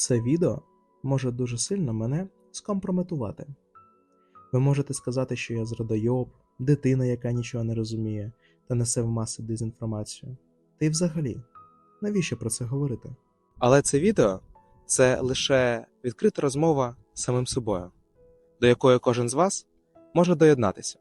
Це відео може дуже сильно мене скомпрометувати. Ви можете сказати, що я зрадойоб, дитина, яка нічого не розуміє та несе в маси дезінформацію. Та й взагалі, навіщо про це говорити? Але це відео це лише відкрита розмова з самим собою, до якої кожен з вас може доєднатися.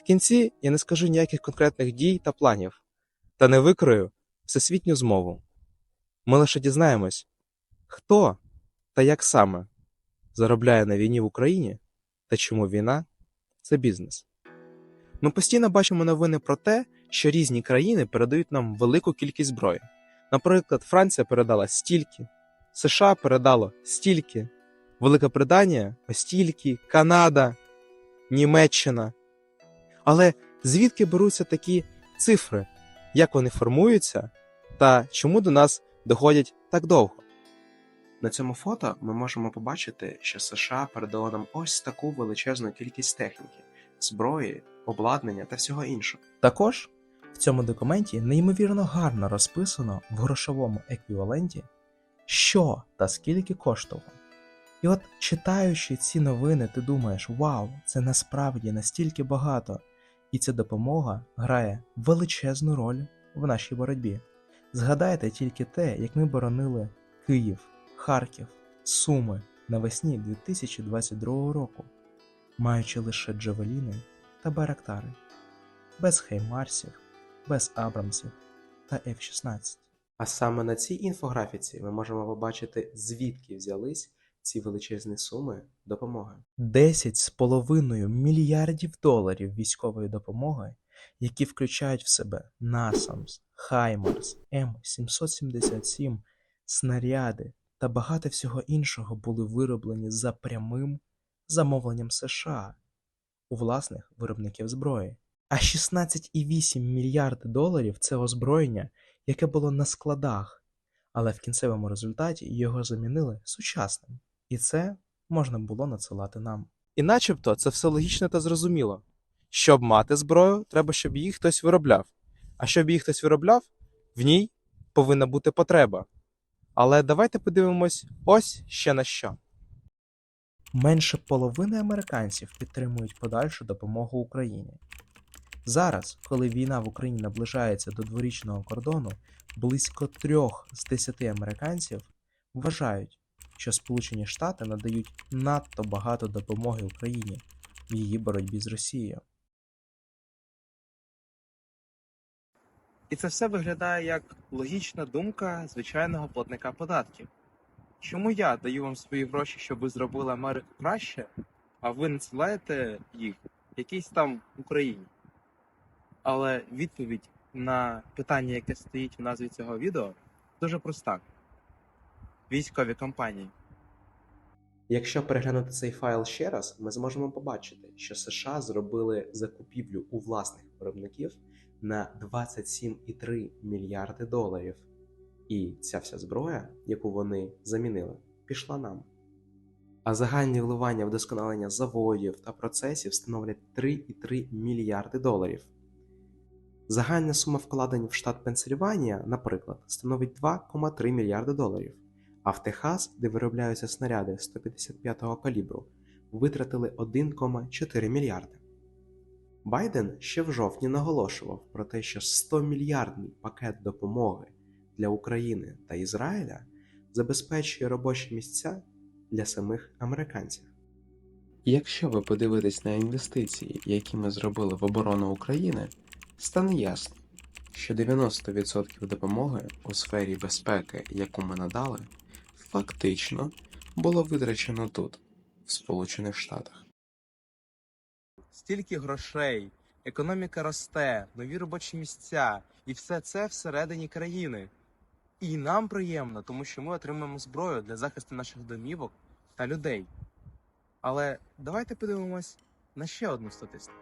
В кінці я не скажу ніяких конкретних дій та планів, та не викрою всесвітню змову. Ми лише дізнаємось, хто та як саме заробляє на війні в Україні та чому війна це бізнес. Ми постійно бачимо новини про те, що різні країни передають нам велику кількість зброї. Наприклад, Франція передала стільки, США передало стільки, Велика Британія стільки, Канада, Німеччина. Але звідки беруться такі цифри, як вони формуються та чому до нас доходять так довго? На цьому фото ми можемо побачити, що США передало нам ось таку величезну кількість техніки, зброї, обладнання та всього іншого. Також в цьому документі неймовірно гарно розписано в грошовому еквіваленті, що та скільки коштувало. І от читаючи ці новини, ти думаєш, вау, це насправді настільки багато, і ця допомога грає величезну роль в нашій боротьбі. Згадайте тільки те, як ми боронили Київ, Харків, Суми навесні 2022 року, маючи лише Джавеліни та Байрактари, без Хеймарсів, без Абрамсів та F-16. А саме на цій інфографіці ми можемо побачити, звідки взялись ці величезні суми допомоги. 10,5 мільярдів доларів військової допомоги, які включають в себе NASAMS, HIMARS, М777, снаряди та багато всього іншого були вироблені за прямим замовленням США у власних виробників зброї. А 16,8 мільярди доларів це озброєння, яке було на складах, але в кінцевому результаті його замінили сучасним. І це можна було надсилати нам. І начебто це все логічно та зрозуміло. Щоб мати зброю, треба, щоб її хтось виробляв. А щоб її хтось виробляв, в ній повинна бути потреба. Але давайте подивимось ось ще на що. Менше половини американців підтримують подальшу допомогу Україні. Зараз, коли війна в Україні наближається до дворічного кордону, близько трьох з десяти американців вважають, що Сполучені Штати надають надто багато допомоги Україні в її боротьбі з Росією. І це все виглядає як логічна думка звичайного платника податків. Чому я даю вам свої гроші, щоб ви зробили Америку краще, а ви надсилаєте їх якійсь там Україні? Але відповідь на питання, яке стоїть в назві цього відео, дуже проста: військові компанії. Якщо переглянути цей файл ще раз, ми зможемо побачити, що США зробили закупівлю у власних виробників на 27,3 мільярди доларів. І ця вся зброя, яку вони замінили, пішла нам. А загальні вливання в досконалення заводів та процесів становлять 3,3 мільярди доларів. Загальна сума вкладень в штат Пенсильванія, наприклад, становить 2,3 мільярди доларів, а в Техас, де виробляються снаряди 155-го калібру, витратили 1,4 мільярди. Байден ще в жовтні наголошував про те, що 100-мільярдний пакет допомоги для України та Ізраїля забезпечує робочі місця для самих американців. Якщо ви подивитесь на інвестиції, які ми зробили в оборону України, стане ясно, що 90% допомоги у сфері безпеки, яку ми надали, фактично було витрачено тут, в Сполучених Штатах. Стільки грошей, економіка росте, нові робочі місця, і все це всередині країни. І нам приємно, тому що ми отримаємо зброю для захисту наших домівок та людей. Але давайте подивимось на ще одну статистику.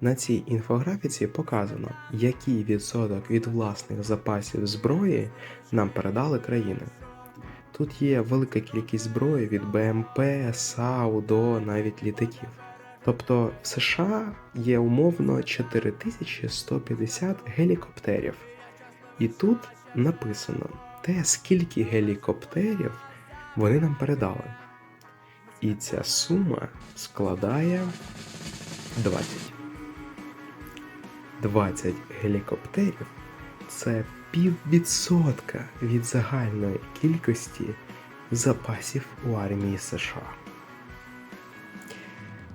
На цій інфографіці показано, який відсоток від власних запасів зброї нам передали країни. Тут є велика кількість зброї від БМП, САУ до навіть літаків. Тобто в США є умовно 4150 гелікоптерів, І тут написано те, скільки гелікоптерів вони нам передали. І ця сума складає 20. 20 гелікоптерів це піввідсотка від загальної кількості запасів у армії США.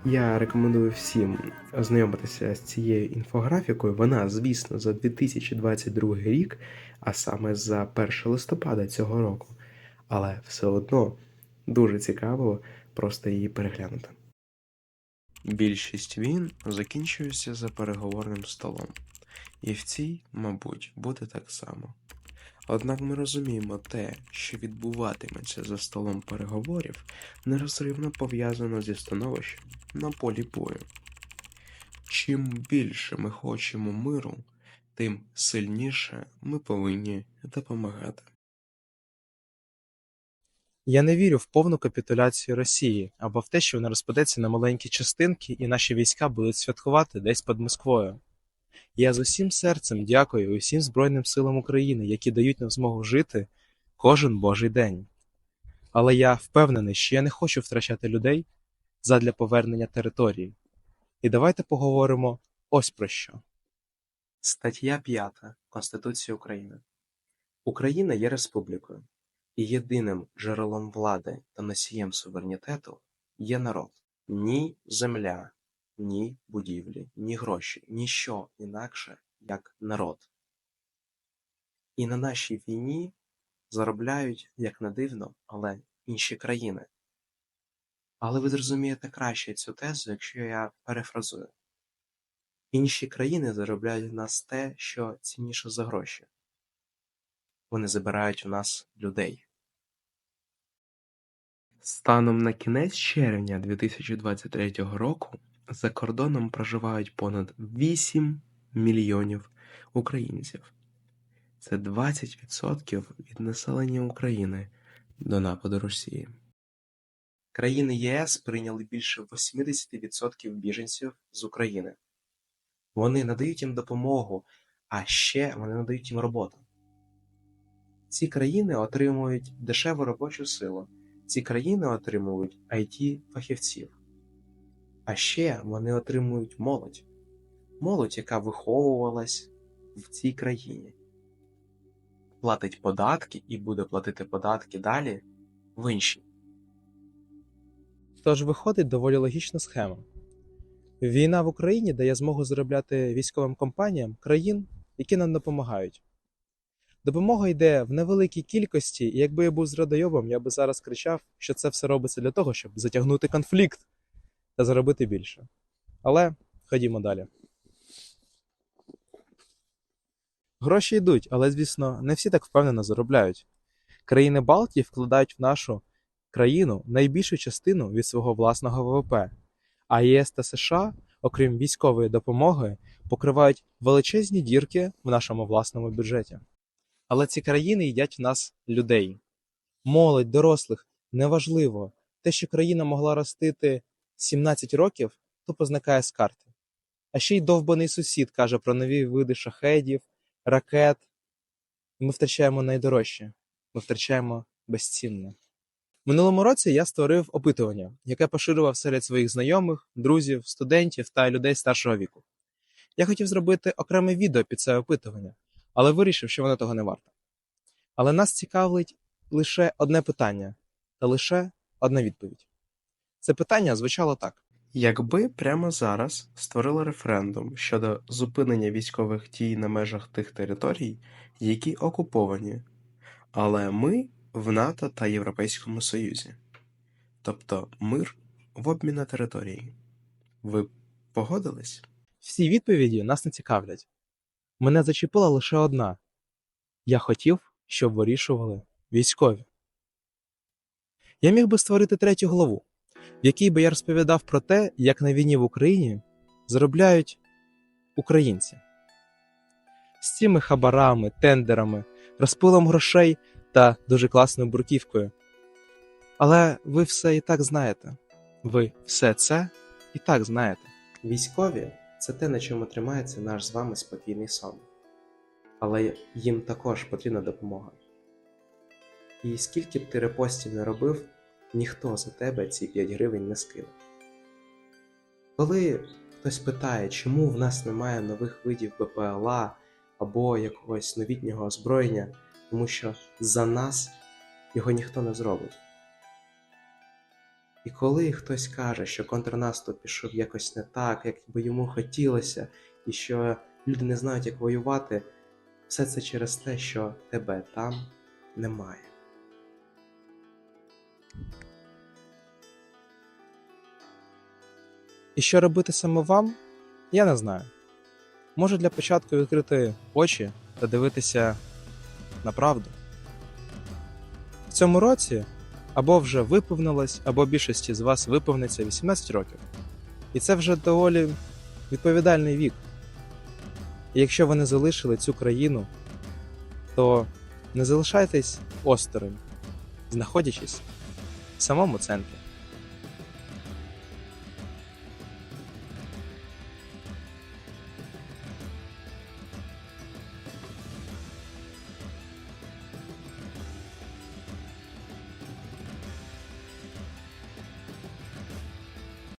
Я рекомендую всім ознайомитися з цією інфографікою. Вона, звісно, за 2022 рік, а саме за 1 листопада цього року. Але все одно дуже цікаво просто її переглянути. Більшість війн закінчуються за переговорним столом, і в цій, мабуть, буде так само. Однак ми розуміємо те, що відбуватиметься за столом переговорів, нерозривно пов'язано зі становищем на полі бою. Чим більше ми хочемо миру, тим сильніше ми повинні допомагати. Я не вірю в повну капітуляцію Росії або в те, що вона розпадеться на маленькі частинки і наші війська будуть святкувати десь під Москвою. Я з усім серцем дякую усім Збройним силам України, які дають нам змогу жити кожен божий день. Але я впевнений, що я не хочу втрачати людей задля повернення території. І давайте поговоримо ось про що. Стаття 5 Конституції України. Україна є республікою, і єдиним джерелом влади та носієм суверенітету є народ. Ні земля, ні будівлі, ні гроші, ніщо інакше, як народ. І на нашій війні заробляють, як не дивно, але інші країни. Але ви зрозумієте краще цю тезу, якщо я перефразую. Інші країни заробляють в нас те, що цінніше за гроші. Вони забирають у нас людей. Станом на кінець червня 2023 року за кордоном проживають понад 8 мільйонів українців. Це 20% від населення України до нападу Росії. Країни ЄС прийняли більше 80% біженців з України. Вони надають їм допомогу, а ще вони надають їм роботу. Ці країни отримують дешеву робочу силу, ці країни отримують it фахівців. А ще вони отримують молодь, молодь, яка виховувалась в цій країні, платить податки і буде платити податки далі в іншій. Тож виходить доволі логічна схема. Війна в Україні дає змогу заробляти військовим компаніям країн, які нам допомагають. Допомога йде в невеликій кількості, і якби я був зрадойобом, я би зараз кричав, що це все робиться для того, щоб затягнути конфлікт та заробити більше. Але ходімо далі. Гроші йдуть, але, звісно, не всі так впевнено заробляють. Країни Балтії вкладають в нашу країну найбільшу частину від свого власного ВВП, а ЄС та США, окрім військової допомоги, покривають величезні дірки в нашому власному бюджеті. Але ці країни їдять в нас людей. Молодь, дорослих, неважливо. Те, що країна могла ростити 17 років, тупо зникає з карти. А ще й довбаний сусід каже про нові види шахедів, ракет. Ми втрачаємо найдорожче. Ми втрачаємо безцінне. Минулому році я створив опитування, яке поширював серед своїх знайомих, друзів, студентів та людей старшого віку. Я хотів зробити окреме відео під це опитування, але вирішив, що воно того не варто. Але нас цікавить лише одне питання та лише одна відповідь. Це питання звучало так: Якби прямо зараз створили референдум щодо зупинення військових дій на межах тих територій, які окуповані, але ми в НАТО та Європейському Союзі, тобто мир в обмін на території, ви погодились? всі відповіді нас не цікавлять. Мене зачепила лише одна: я хотів, щоб вирішували військові. Я міг би створити третю главу, в якій би я розповідав про те, як на війні в Україні заробляють українці. З цими хабарами, тендерами, розпилом грошей та дуже класною бурківкою. Але ви все і так знаєте. Ви все це і так знаєте. Військові це те, на чому тримається наш з вами спокійний сон. але їм також потрібна допомога. І скільки б ти репостів не робив, ніхто за тебе ці 5 гривень не скине. Коли хтось питає, чому в нас немає нових видів БПЛА або якогось новітнього озброєння, тому що за нас його ніхто не зробить. І коли хтось каже, що контрнаступ пішов якось не так, як би йому хотілося, і що люди не знають, як воювати, все це через те, що тебе там немає. І що робити саме вам, я не знаю. Може для початку відкрити очі та дивитися на правду. В цьому році або вже виповнилось, або більшості з вас виповниться 18 років. І це вже доволі відповідальний вік. І якщо ви не залишили цю країну, то не залишайтесь осторонь, знаходячись самому центрі.